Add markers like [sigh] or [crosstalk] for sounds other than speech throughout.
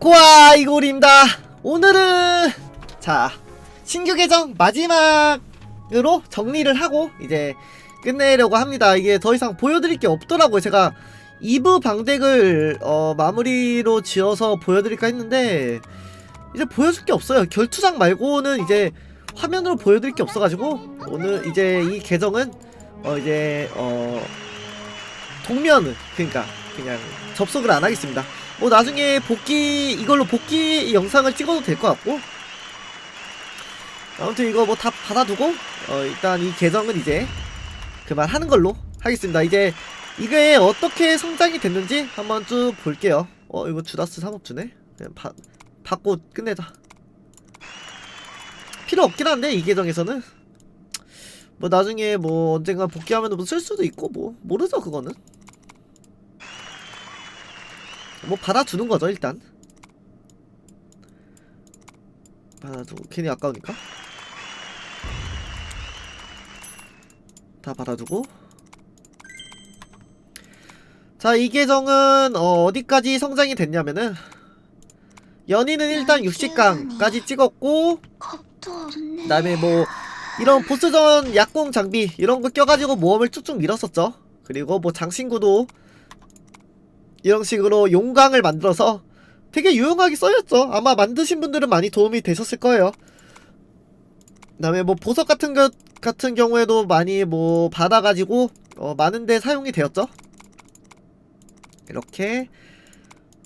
고아 이골입니다. 오늘은 자 신규 계정 마지막으로 정리를 하고 이제 끝내려고 합니다. 이게 더 이상 보여드릴 게 없더라고요. 제가 2부 방덱을 어, 마무리로 지어서 보여드릴까 했는데 이제 보여줄 게 없어요. 결투장 말고는 이제 화면으로 보여드릴 게 없어가지고 오늘 이제 이 계정은 어 이제 어 동면은 그러니까 그냥 접속을 안 하겠습니다. 뭐 나중에 복귀 이걸로 복귀 영상을 찍어도 될 것 같고 아무튼 이거 뭐 다 받아두고 어 일단 이 계정은 이제 그만하는 걸로 하겠습니다. 이제 이게 어떻게 성장이 됐는지 한번 쭉 볼게요. 어 이거 주다스 3업 주네. 그냥 바, 받고 끝내자. 필요 없긴 한데 이 계정에서는 뭐 나중에 뭐 언젠가 복귀하면 뭐쓸 수도 있고 뭐 모르죠 그거는. 뭐 받아주는 거죠 일단. 받아두고 괜히 아까우니까. 다 받아두고. 자 이 계정은 어, 어디까지 성장이 됐냐면은 연인은 일단 60강까지 찍었고. 그 다음에 뭐 이런 보스전 약공 장비 이런 거 껴가지고 모험을 쭉쭉 밀었었죠. 그리고 뭐 장신구도 이런 식으로 용광을 만들어서 되게 유용하게 써였죠. 아마 만드신 분들은 많이 도움이 되셨을 거예요. 그 다음에 뭐 보석 같은 것 같은 경우에도 많이 뭐 받아가지고 어, 많은데 사용이 되었죠. 이렇게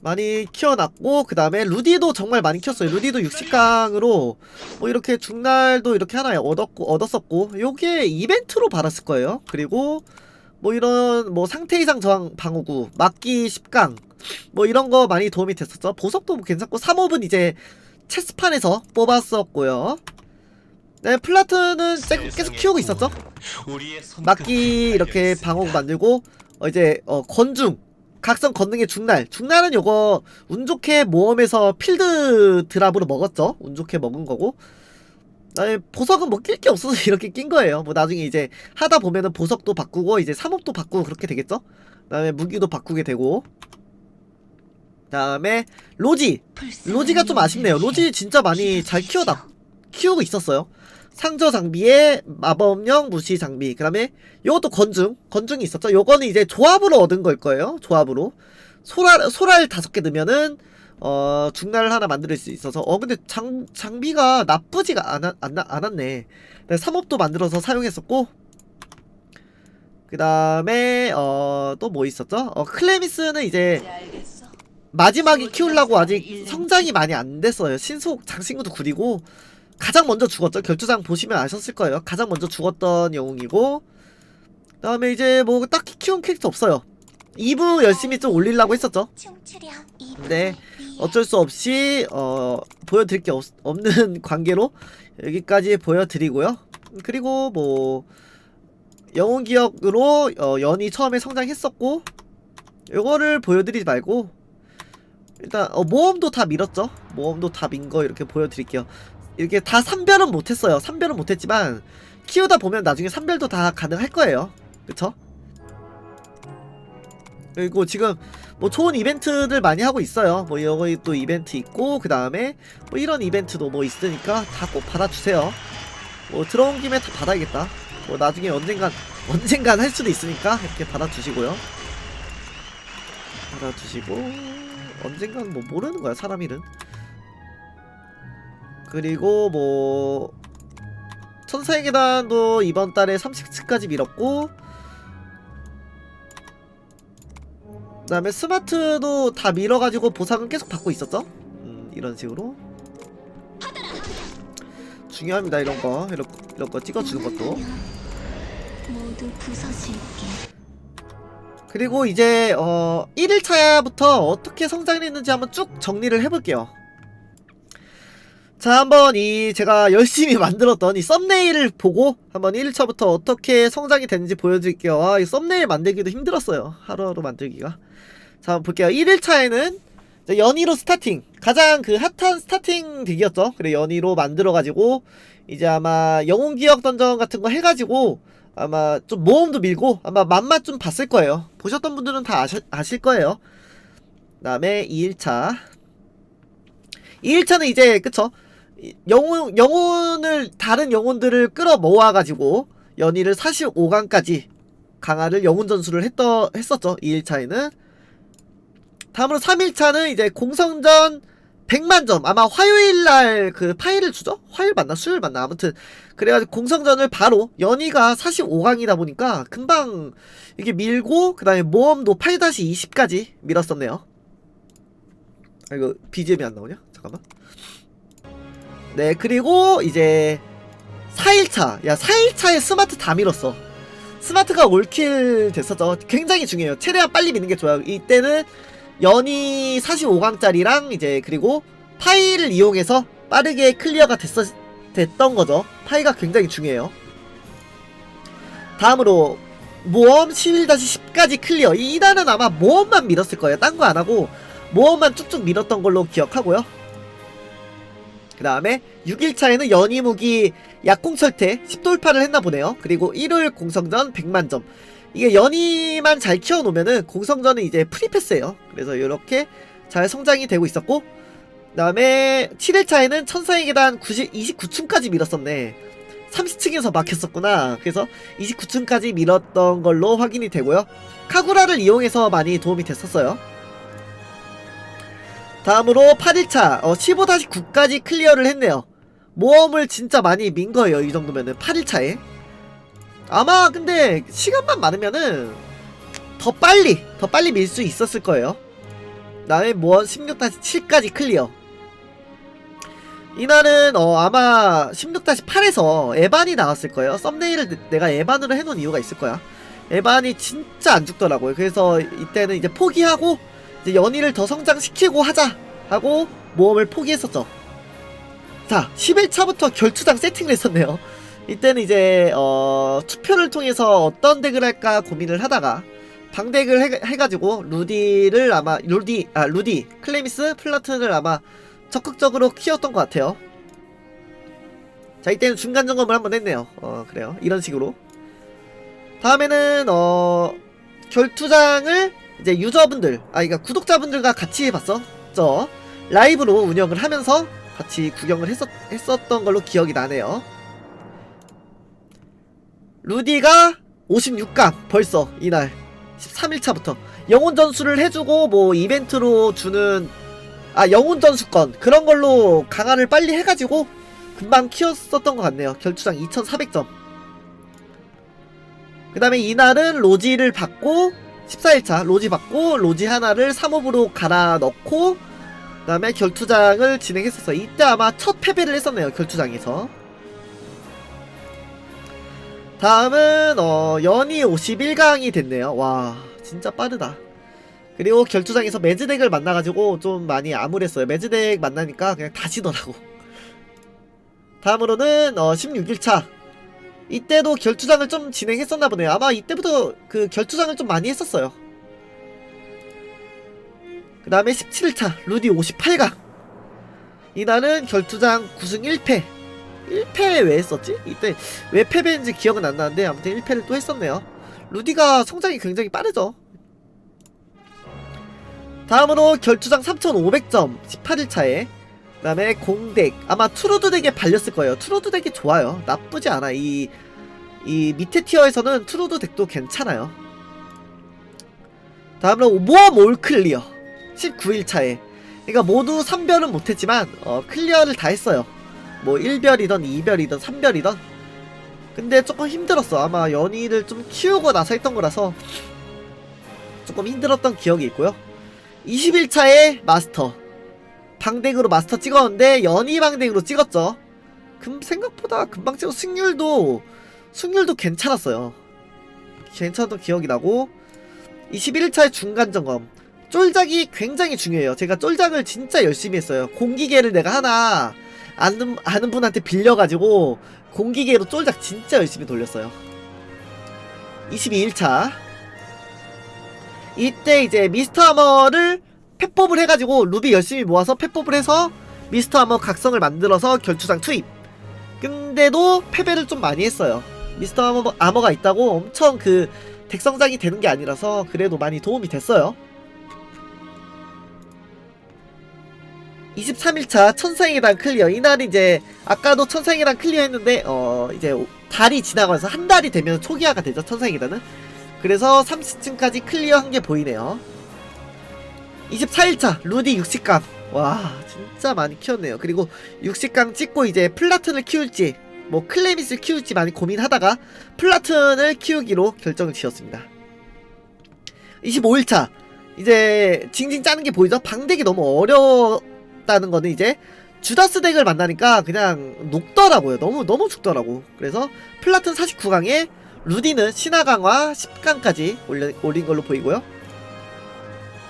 많이 키워놨고 그 다음에 루디도 정말 많이 키웠어요. 루디도 60강으로 뭐 이렇게 중날도 이렇게 하나 얻었고 얻었었고 요게 이벤트로 받았을 거예요. 그리고 뭐 이런 뭐 상태 이상 저항 방어구 막기 10강 뭐 이런 거 많이 도움이 됐었죠. 보석도 뭐 괜찮고 3업은 이제 체스판에서 뽑았었고요. 네 플라트는 째- 계속 키우고 있었죠. 막기 이렇게 방어구 만들고 어 이제 어 건중 각성 건능의 중날. 중날은 요거 운 좋게 모험에서 필드 드랍으로 먹었죠. 운 좋게 먹은 거고 아니 보석은 뭐 낄 게 없어서 [laughs] 이렇게 낀 거예요. 뭐 나중에 이제 하다 보면은 보석도 바꾸고 이제 삼업도 바꾸고 그렇게 되겠죠? 그 다음에 무기도 바꾸게 되고. 다음에 로지. 로지가 좀 아쉽네요. 로지 진짜 많이 잘 키워다 키우고 있었어요. 상저 장비에 마법령 무시 장비. 그 다음에 요것도 건중 건중이 있었죠. 요거는 이제 조합으로 얻은 걸 거예요. 조합으로. 소랄 소랄 다섯 개 넣으면은 어 중날 하나 만들 수 있어서 어 근데 장 장비가 나쁘지가 안, 않았네 3업도 만들어서 사용했었고 그 다음에 어 또 뭐 있었죠 어 클레미스는 이제 마지막에 키우려고 아직 성장이 많이 안 됐어요 신속 장신구도 구리고 가장 먼저 죽었죠. 결투장 보시면 아셨을 거예요. 가장 먼저 죽었던 영웅이고 그 다음에 이제 뭐 딱히 키운 캐릭터 없어요. 2부 열심히 좀 올리려고 했었죠. 춤추렴. 네, 어쩔 수 없이 어 보여드릴 게 없, 없는 [laughs] 관계로 여기까지 보여드리고요. 그리고 뭐 영웅 기억으로 어, 연이 처음에 성장했었고 요거를 보여드리지 말고 일단 어, 모험도 다 밀었죠. 모험도 다 민 거 이렇게 보여드릴게요. 이렇게 다 삼별은 못했어요. 삼별은 못했지만 키우다 보면 나중에 삼별도 다 가능할 거예요. 그쵸? 그리고 지금 뭐 좋은 이벤트들 많이 하고 있어요. 뭐 여기 또 이벤트 있고 그 다음에 뭐 이런 이벤트도 뭐 있으니까 다 꼭 받아주세요. 뭐 들어온 김에 다 받아야겠다. 뭐 나중에 언젠간 언젠간 할 수도 있으니까 이렇게 받아주시고요. 받아주시고 언젠간 뭐 모르는 거야 사람 일은. 그리고 뭐 천사의 계단도 이번 달에 30층까지 밀었고 그 다음에 스마트도 다 밀어가지고 보상은 계속 받고 있었죠 음, 이런 식으로 중요합니다 이런 거 이런, 거- 이런 거 찍어주는 것도. 그리고 이제 어 1일차부터 어떻게 성장했는지 한번 쭉 정리를 해볼게요. 자 한번 이 제가 열심히 만들었던 이 썸네일을 보고 한번 1일차부터 어떻게 성장이 됐는지 보여드릴게요. 아, 이 썸네일 만들기도 힘들었어요. 하루하루 만들기가. 자 한번 볼게요. 1일차에는 연희로 스타팅 가장 그 핫한 스타팅 덱이었죠. 그래 연희로 만들어가지고 이제 아마 영웅 기억 던전 같은 거 해가지고 아마 좀 모험도 밀고 아마 맛만 좀 봤을 거예요. 보셨던 분들은 다 아시, 아실 거예요. 그 다음에 2일차 2일차는 이제 그쵸 이- 영혼 영혼을 다른 영혼들을 끌어 모아 가지고 연희를 45강까지 강화를 영혼 전수를 했더 했었죠. 2일차에는. 다음으로 3일차는 이제 공성전 100만 점. 아마 화요일 날 그 파일을 주죠? 화요일 맞나? 수요일 맞나? 아무튼. 그래가지고 공성전을 바로 연희가 45강이다 보니까 금방 이게 밀고 그 다음에 모험도 8-20까지 밀었었네요. 아 이거 BGM이 안 나오냐? 잠깐만 네 그리고 이제 4일차. 야 4일차에 스마트 다 밀었어. 스마트가 올킬 됐었죠. 굉장히 중요해요. 최대한 빨리 미는 게 좋아요. 이때는 연이 45강짜리랑 이제 그리고 파이를 이용해서 빠르게 클리어가 됐었, 됐던 거죠. 파이가 굉장히 중요해요. 다음으로 모험 11-10까지 클리어. 이 이단은 아마 모험만 밀었을 거예요. 딴 거 안하고 모험만 쭉쭉 밀었던 걸로 기억하고요 그 다음에 6일차에는 연희무기 약공철퇴 10돌파를 했나 보네요. 그리고 1월 공성전 100만점. 이게 연희만 잘 키워놓으면은 공성전은 이제 프리패스예요. 그래서 이렇게 잘 성장이 되고 있었고 그 다음에 7일차에는 천사의 계단 90, 29층까지 밀었었네. 30층에서 막혔었구나. 그래서 29층까지 밀었던 걸로 확인이 되고요. 카구라를 이용해서 많이 도움이 됐었어요 다음으로 8일차 어, 15-9까지 클리어를 했네요. 모험을 진짜 많이 민 거예요 이 정도면은 8일차에. 아마 근데 시간만 많으면은 더 빨리 더 빨리 밀 수 있었을 거예요. 다음에 모험 16-7까지 클리어. 이날은 어 아마 16-8에서 에반이 나왔을 거예요. 썸네일을 내- 내가 에반으로 해놓은 이유가 있을 거야. 에반이 진짜 안 죽더라고요. 그래서 이때는 이제 포기하고 이제 연희를 더 성장시키고 하자 하고 모험을 포기했었죠. 자 11차부터 결투장 세팅을 했었네요. 이때는 이제 어 투표를 통해서 어떤 덱을 할까 고민을 하다가 방덱을 해, 해가지고 루디를 아마 루디 아 루디 클레미스 플라튼을 아마 적극적으로 키웠던 것 같아요. 자 이때는 중간 점검을 한번 했네요. 어 그래요. 이런 식으로. 다음에는 어 결투장을 이제 유저분들 아 그러니까 구독자분들과 같이 봤었죠? 라이브로 운영을 하면서 같이 구경을 했었, 했었던 걸로 기억이 나네요. 루디가 56강 벌써 이날 13일차부터 영혼 전수를 해주고 뭐 이벤트로 주는 아 영혼 전수권 그런 걸로 강화를 빨리 해가지고 금방 키웠었던 것 같네요. 결투장 2400점. 그 다음에 이날은 로지를 받고 14일차 로지 받고 로지 하나를 3업으로 갈아 넣고 그 다음에 결투장을 진행했었어요. 이때 아마 첫 패배를 했었네요 결투장에서. 다음은 어 연이 51강이 됐네요. 와 진짜 빠르다. 그리고 결투장에서 매즈덱을 만나가지고 좀 많이 암울했어요. 매즈덱 만나니까 그냥 다시더라고. 다음으로는 어 16일차 이때도 결투장을 좀 진행했었나 보네요. 아마 이때부터 그 결투장을 좀 많이 했었어요. 그 다음에 17일차 루디 58강 이날은 결투장 9승 1패. 1패 왜 했었지? 이때 왜 패배인지 기억은 안 나는데 아무튼 1패를 또 했었네요. 루디가 성장이 굉장히 빠르죠. 다음으로 결투장 3500점 18일차에 그 다음에 공덱. 아마 트루드 덱에 발렸을 거예요. 트루드 덱이 좋아요. 나쁘지 않아. 이, 이 밑에 티어에서는 트루드 덱도 괜찮아요. 다음으로 모험 올 클리어. 19일차에. 그러니까 모두 3별은 못했지만 어, 클리어를 다 했어요. 뭐 1별이던 2별이던 3별이던 근데 조금 힘들었어. 아마 연희를 좀 키우고 나서 했던 거라서 조금 힘들었던 기억이 있고요. 21차에 마스터 방댕으로 마스터 찍었는데 연희 방댕으로 찍었죠. 금 생각보다 금방 찍어 승률도 승률도 괜찮았어요. 괜찮았던 기억이 나고 21일차의 중간 점검. 쫄작이 굉장히 중요해요. 제가 쫄작을 진짜 열심히 했어요. 공기계를 내가 하나 아는, 아는 분한테 빌려가지고 공기계로 쫄작 진짜 열심히 돌렸어요. 22일차. 이때 이제 미스터 아머를 펫법을 해가지고 루비 열심히 모아서 펫법을 해서 미스터 아머 각성을 만들어서 결투장 투입. 근데도 패배를 좀 많이 했어요. 미스터 아머, 아머가 있다고 엄청 그 덱성장이 되는 게 아니라서 그래도 많이 도움이 됐어요. 23일차 천상이랑 클리어. 이날 이제 아까도 천상이랑 클리어 했는데 어 이제 달이 지나가면서 한 달이 되면 초기화가 되죠 천상이라는 그래서 30층까지 클리어 한 게 보이네요 24일차 루디 60강 와 진짜 많이 키웠네요 그리고 60강 찍고 이제 플라튼을 키울지 뭐 클레미스를 키울지 많이 고민하다가 플라튼을 키우기로 결정을 지었습니다 25일차 이제 징징 짜는 게 보이죠? 방덱이 너무 어렵다는 거는 이제 주다스 덱을 만나니까 그냥 녹더라고요. 너무 너무 죽더라고. 그래서 플라튼 49강에 루디는 신화 강화 10강까지 올려, 올린 걸로 보이고요.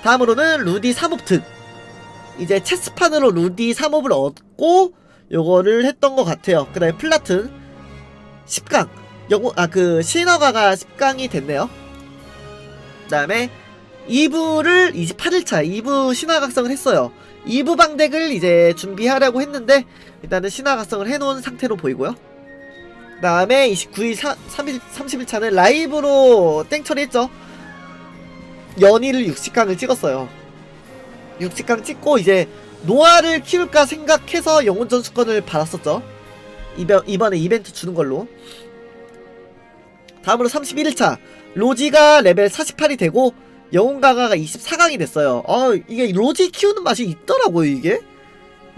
다음으로는 루디 3업 득. 이제 체스판으로 루디 3업을 얻고 요거를 했던 것 같아요. 그 다음에 플라튼 10강. 영어, 아, 그, 신화가가 10강이 됐네요. 그 다음에 2부를 28일차 2부 신화각성을 했어요. 2부 방덱을 이제 준비하려고 했는데 일단은 신화각성을 해놓은 상태로 보이고요. 그 다음에 29일 30, 30일차는 라이브로 땡 처리 했죠. 연희를 60강을 찍었어요. 60강 찍고 이제 노아를 키울까 생각해서 영혼 전수권을 받았었죠. 이번, 이번에 이벤트 주는 걸로. 다음으로 31일차 로지가 레벨 48이 되고 영웅가가가 24강이 됐어요. 어, 이게 로지 키우는 맛이 있더라고요, 이게.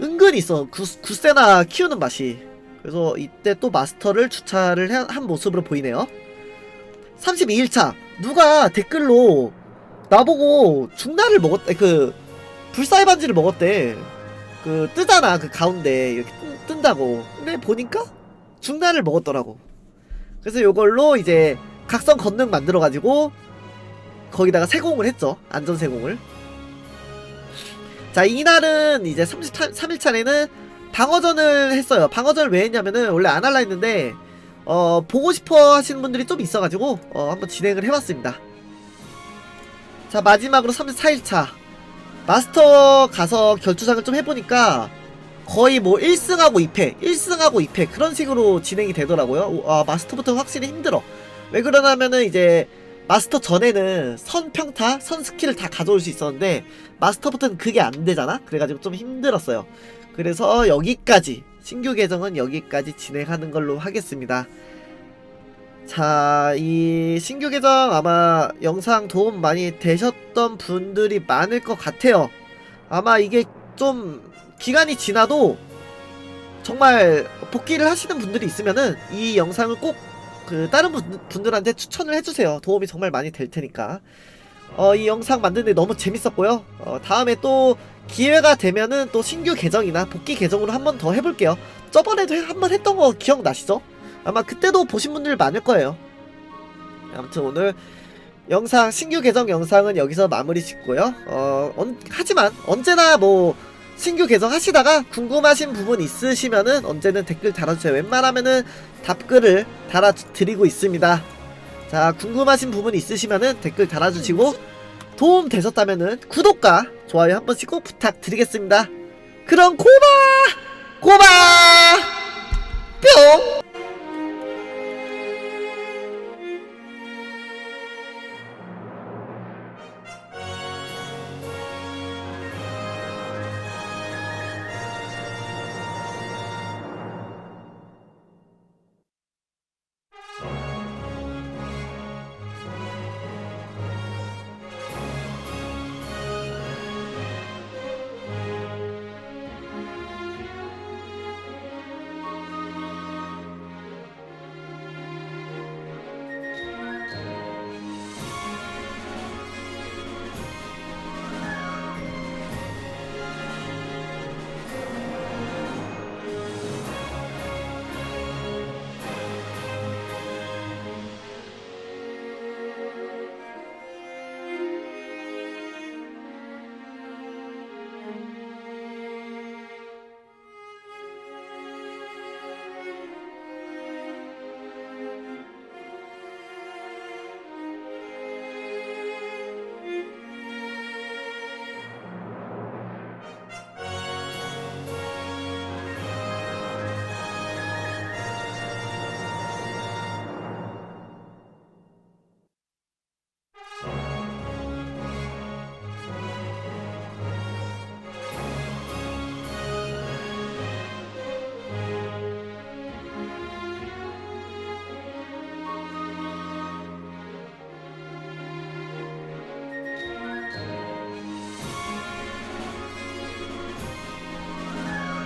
은근히 있어. 구, 구세나 키우는 맛이. 그래서 이때 또 마스터를 주차를 해- 한 모습으로 보이네요. 32일차. 누가 댓글로 나보고 중날을 먹었대. 그, 불사의 반지를 먹었대. 그, 뜨잖아. 그 가운데. 이렇게 뜬, 뜬다고. 근데 보니까 중날을 먹었더라고. 그래서 요걸로 이제 각성 건능 만들어가지고 거기다가 세공을 했죠. 안전 세공을. 자, 이날은 이제 33일차에는 방어전을 했어요. 방어전을 왜 했냐면은 원래 안 할라 했는데 어, 보고 싶어 하시는 분들이 좀 있어가지고 어, 한번 진행을 해봤습니다. 자, 마지막으로 34일차. 마스터 가서 결투장을 좀 해보니까 거의 뭐 1승하고 2패, 1승하고 2패 그런 식으로 진행이 되더라고요. 오, 아, 마스터부터 확실히 힘들어. 왜 그러냐면은 이제 마스터 전에는 선 평타, 선 스킬을 다 가져올 수 있었는데 마스터부터는 그게 안 되잖아. 그래가지고 좀 힘들었어요. 그래서 여기까지 신규 계정은 여기까지 진행하는 걸로 하겠습니다. 자, 이 신규 계정 아마 영상 도움 많이 되셨던 분들이 많을 것 같아요. 아마 이게 좀 기간이 지나도 정말 복귀를 하시는 분들이 있으면은 이 영상을 꼭 그 다른 분, 분들한테 추천을 해주세요. 도움이 정말 많이 될 테니까. 어, 이 영상 만드는데 너무 재밌었고요. 어, 다음에 또 기회가 되면은 또 신규 계정이나 복귀 계정으로 한 번 더 해볼게요. 저번에도 한 번 했던 거 기억나시죠? 아마 그때도 보신 분들 많을 거예요. 아무튼 오늘 영상 신규 계정 영상은 여기서 마무리 짓고요. 어, 언- 하지만 언제나 뭐 신규 계정 하시다가 궁금하신 부분 있으시면은 언제는 댓글 달아주세요. 웬만하면은 답글을 달아드리고 있습니다. 자, 궁금하신 부분 있으시면은 댓글 달아주시고 도움 되셨다면은 구독과 좋아요 한 번씩 꼭 부탁드리겠습니다. 그럼 고마! 고마! 뿅!